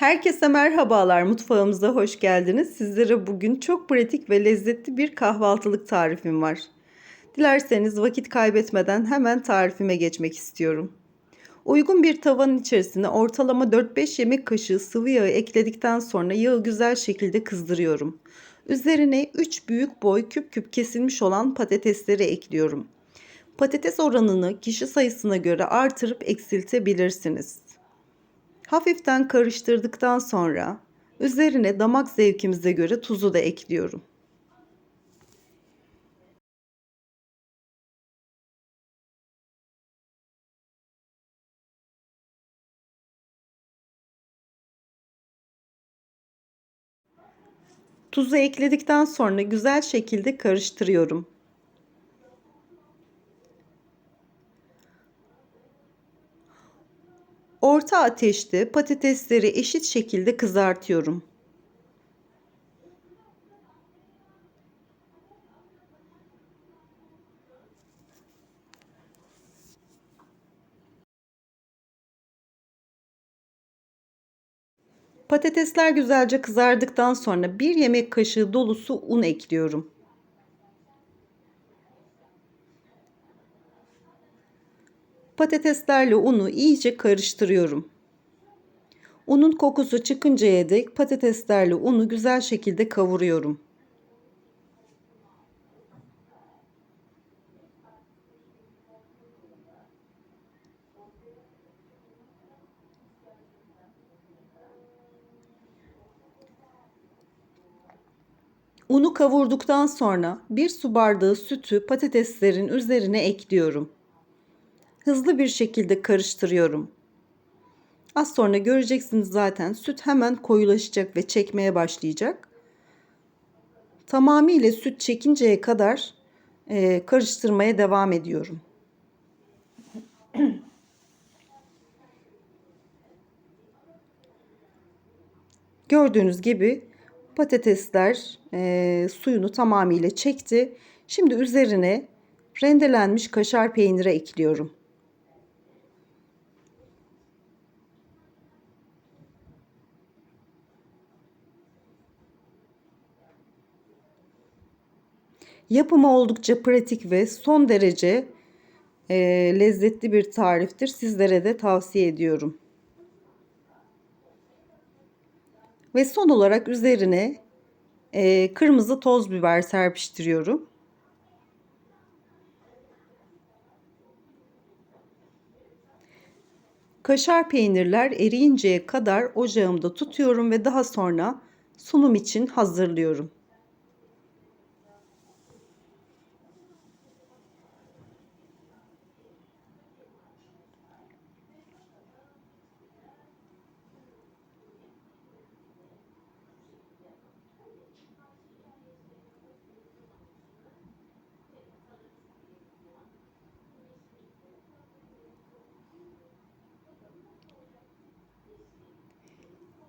Herkese merhabalar, mutfağımıza hoş geldiniz. Sizlere bugün çok pratik ve lezzetli bir kahvaltılık tarifim var. Dilerseniz vakit kaybetmeden hemen tarifime geçmek istiyorum. Uygun bir tavanın içerisine ortalama 4-5 yemek kaşığı sıvı yağı ekledikten sonra yağı güzel şekilde kızdırıyorum. Üzerine 3 büyük boy küp küp kesilmiş olan patatesleri ekliyorum. Patates oranını kişi sayısına göre artırıp eksiltebilirsiniz. Hafiften karıştırdıktan sonra üzerine damak zevkimize göre tuzu da ekliyorum. Tuzu ekledikten sonra güzel şekilde karıştırıyorum. Orta ateşte patatesleri eşit şekilde kızartıyorum. Patatesler güzelce kızardıktan sonra bir yemek kaşığı dolusu un ekliyorum. Patateslerle unu iyice karıştırıyorum. Unun kokusu çıkıncaya dek patateslerle unu güzel şekilde kavuruyorum. Unu kavurduktan sonra bir su bardağı sütü patateslerin üzerine ekliyorum. Hızlı bir şekilde karıştırıyorum. Az sonra göreceksiniz zaten süt hemen koyulaşacak ve çekmeye başlayacak. Tamamıyla süt çekinceye kadar e, karıştırmaya devam ediyorum. Gördüğünüz gibi patatesler e, suyunu tamamıyla çekti. Şimdi üzerine rendelenmiş kaşar peyniri ekliyorum. Yapımı oldukça pratik ve son derece e, lezzetli bir tariftir. Sizlere de tavsiye ediyorum. Ve son olarak üzerine e, kırmızı toz biber serpiştiriyorum. Kaşar peynirler eriyinceye kadar ocağımda tutuyorum ve daha sonra sunum için hazırlıyorum.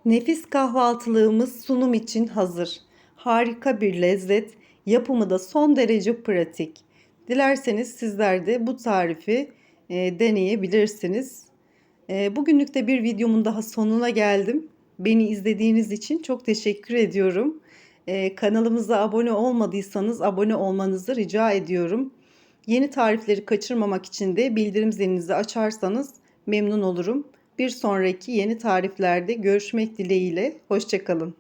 Nefis kahvaltılığımız sunum için hazır. Harika bir lezzet, yapımı da son derece pratik. Dilerseniz sizler de bu tarifi e, deneyebilirsiniz. E, bugünlük de bir videomun daha sonuna geldim. Beni izlediğiniz için çok teşekkür ediyorum. E, kanalımıza abone olmadıysanız abone olmanızı rica ediyorum. Yeni tarifleri kaçırmamak için de bildirim zilinizi açarsanız memnun olurum. Bir sonraki yeni tariflerde görüşmek dileğiyle. Hoşçakalın.